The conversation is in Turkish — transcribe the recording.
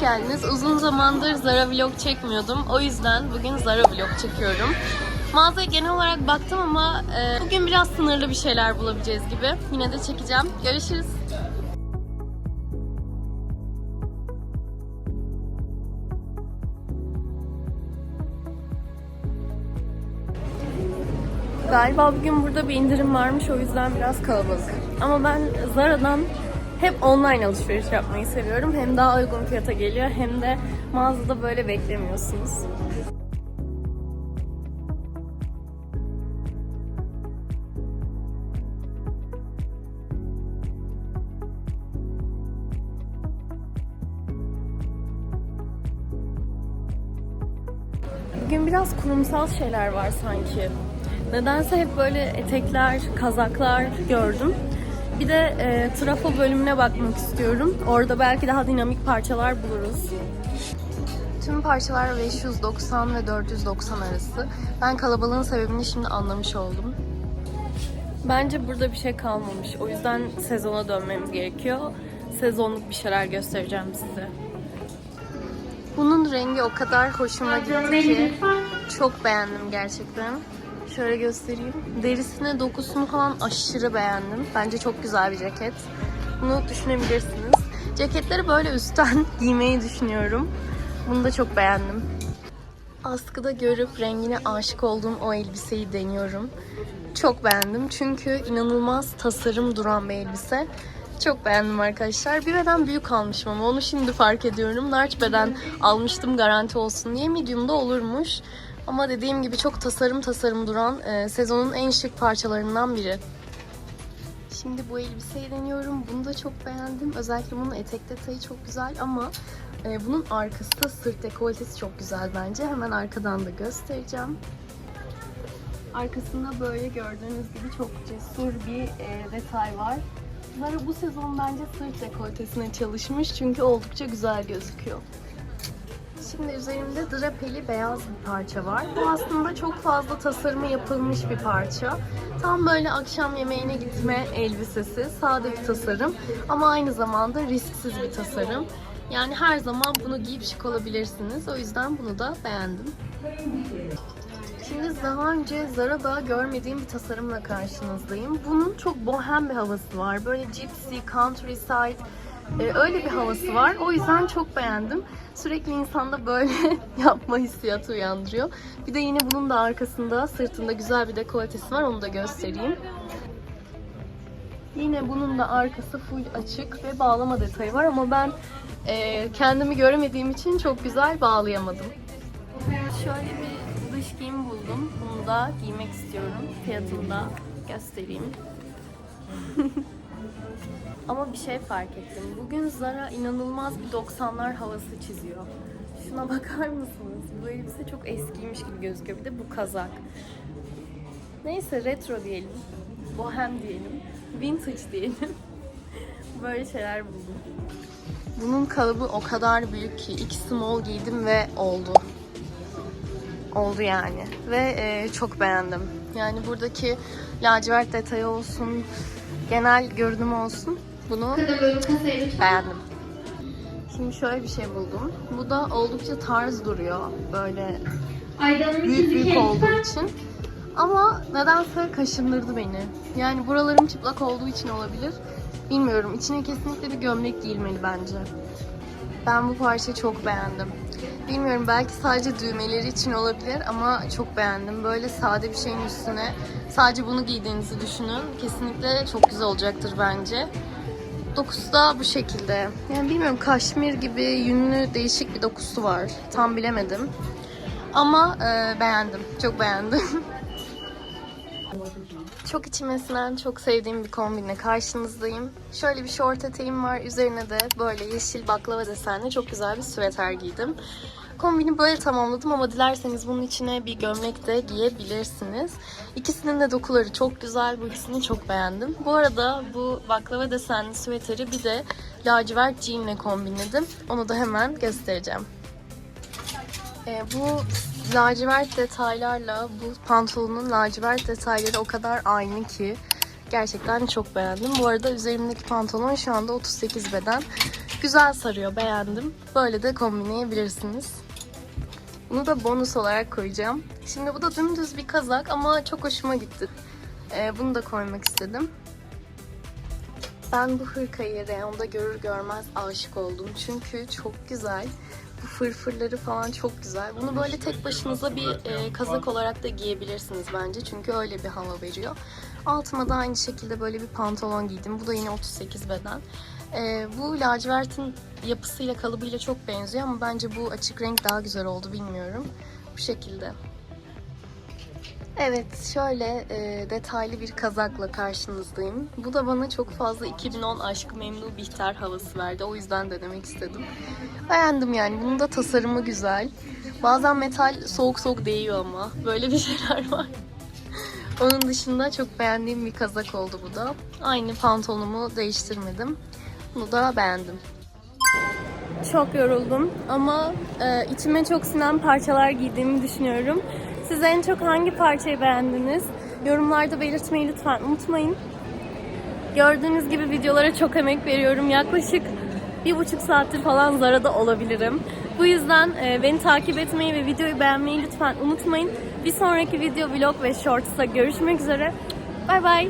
geldiniz. Uzun zamandır Zara vlog çekmiyordum. O yüzden bugün Zara vlog çekiyorum. Mağazaya genel olarak baktım ama e, bugün biraz sınırlı bir şeyler bulabileceğiz gibi. Yine de çekeceğim. Görüşürüz. Galiba bugün burada bir indirim varmış o yüzden biraz kalabalık. Ama ben Zara'dan hep online alışveriş yapmayı seviyorum. Hem daha uygun fiyata geliyor hem de mağazada böyle beklemiyorsunuz. Bugün biraz kurumsal şeyler var sanki. Nedense hep böyle etekler, kazaklar gördüm. Bir de e, trafo bölümüne bakmak istiyorum. Orada belki daha dinamik parçalar buluruz. Tüm parçalar 590 ve 490 arası. Ben kalabalığın sebebini şimdi anlamış oldum. Bence burada bir şey kalmamış. O yüzden sezona dönmemiz gerekiyor. Sezonluk bir şeyler göstereceğim size. Bunun rengi o kadar hoşuma gitti ki çok beğendim gerçekten. Şöyle göstereyim. Derisine dokusunu falan aşırı beğendim. Bence çok güzel bir ceket. Bunu düşünebilirsiniz. Ceketleri böyle üstten giymeyi düşünüyorum. Bunu da çok beğendim. Askıda görüp rengine aşık olduğum o elbiseyi deniyorum. Çok beğendim çünkü inanılmaz tasarım duran bir elbise. Çok beğendim arkadaşlar. Bir beden büyük almışım ama onu şimdi fark ediyorum. Large beden almıştım garanti olsun diye. Medium'da olurmuş. Ama dediğim gibi çok tasarım tasarım duran e, sezonun en şık parçalarından biri. Şimdi bu elbiseyi deniyorum. Bunu da çok beğendim. Özellikle bunun etek detayı çok güzel ama e, bunun arkası da sırt dekoltesi çok güzel bence. Hemen arkadan da göstereceğim. Arkasında böyle gördüğünüz gibi çok cesur bir e, detay var. Zara bu sezon bence sırt dekoltesine çalışmış çünkü oldukça güzel gözüküyor. Şimdi üzerimde drapeli beyaz bir parça var. Bu aslında çok fazla tasarımı yapılmış bir parça. Tam böyle akşam yemeğine gitme elbisesi, sade bir tasarım ama aynı zamanda risksiz bir tasarım. Yani her zaman bunu giyip şık olabilirsiniz. O yüzden bunu da beğendim. Şimdi daha önce Zara'da görmediğim bir tasarımla karşınızdayım. Bunun çok bohem bir havası var. Böyle gypsy, countryside, e, öyle bir havası var. O yüzden çok beğendim. Sürekli insanda böyle yapma hissiyatı uyandırıyor. Bir de yine bunun da arkasında, sırtında güzel bir dekoltesi var. Onu da göstereyim. Yine bunun da arkası full açık ve bağlama detayı var ama ben e, kendimi göremediğim için çok güzel bağlayamadım. Şöyle bir dış giyim buldum. Bunu da giymek istiyorum. Fiyatını da göstereyim. Ama bir şey fark ettim. Bugün Zara inanılmaz bir 90'lar havası çiziyor. Şuna bakar mısınız? Bu elbise çok eskiymiş gibi gözüküyor. Bir de bu kazak. Neyse retro diyelim. Bohem diyelim. Vintage diyelim. Böyle şeyler buldum. Bunun kalıbı o kadar büyük ki iki small giydim ve oldu. Oldu yani. Ve e, çok beğendim. Yani buradaki lacivert detayı olsun, genel görünüm olsun. Bunu beğendim. Şimdi şöyle bir şey buldum. Bu da oldukça tarz duruyor. Böyle büyük büyük olduğu için. Ama nedense kaşındırdı beni. Yani buralarım çıplak olduğu için olabilir. Bilmiyorum. İçine kesinlikle bir gömlek giyilmeli bence. Ben bu parçayı çok beğendim. Bilmiyorum belki sadece düğmeleri için olabilir ama çok beğendim. Böyle sade bir şeyin üstüne sadece bunu giydiğinizi düşünün. Kesinlikle çok güzel olacaktır bence. Dokusu da bu şekilde. Yani bilmiyorum kaşmir gibi yünlü değişik bir dokusu var. Tam bilemedim. Ama e, beğendim. Çok beğendim. Çok içime sinen, çok sevdiğim bir kombinle karşınızdayım. Şöyle bir şort eteğim var. Üzerine de böyle yeşil baklava desenli çok güzel bir süveter giydim. Kombini böyle tamamladım ama dilerseniz bunun içine bir gömlek de giyebilirsiniz. İkisinin de dokuları çok güzel. Bu ikisini çok beğendim. Bu arada bu baklava desenli süveteri bir de lacivert jeanle kombinledim. Onu da hemen göstereceğim. Ee, bu lacivert detaylarla bu pantolonun lacivert detayları o kadar aynı ki gerçekten çok beğendim. Bu arada üzerimdeki pantolon şu anda 38 beden. Güzel sarıyor, beğendim. Böyle de kombinleyebilirsiniz. Bunu da bonus olarak koyacağım. Şimdi bu da dümdüz bir kazak ama çok hoşuma gitti. Ee, bunu da koymak istedim. Ben bu hırkayı reyonda görür görmez aşık oldum. Çünkü çok güzel. Bu fırfırları falan çok güzel. Bunu böyle tek başınıza bir e, kazak olarak da giyebilirsiniz bence. Çünkü öyle bir hava veriyor. Altıma da aynı şekilde böyle bir pantolon giydim. Bu da yine 38 beden. E, bu lacivertin yapısıyla kalıbıyla çok benziyor ama bence bu açık renk daha güzel oldu bilmiyorum. Bu şekilde. Evet, şöyle e, detaylı bir kazakla karşınızdayım. Bu da bana çok fazla 2010 Aşk Memnu Bihter havası verdi. O yüzden denemek istedim. Beğendim yani. Bunun da tasarımı güzel. Bazen metal soğuk soğuk değiyor ama. Böyle bir şeyler var. Onun dışında çok beğendiğim bir kazak oldu bu da. Aynı pantolonumu değiştirmedim. Bunu da beğendim. Çok yoruldum ama e, içime çok sinen parçalar giydiğimi düşünüyorum. Siz en çok hangi parçayı beğendiniz? Yorumlarda belirtmeyi lütfen unutmayın. Gördüğünüz gibi videolara çok emek veriyorum. Yaklaşık bir buçuk saattir falan Zara'da olabilirim. Bu yüzden e, beni takip etmeyi ve videoyu beğenmeyi lütfen unutmayın. Bir sonraki video, vlog ve shorts'ta görüşmek üzere. Bay bay.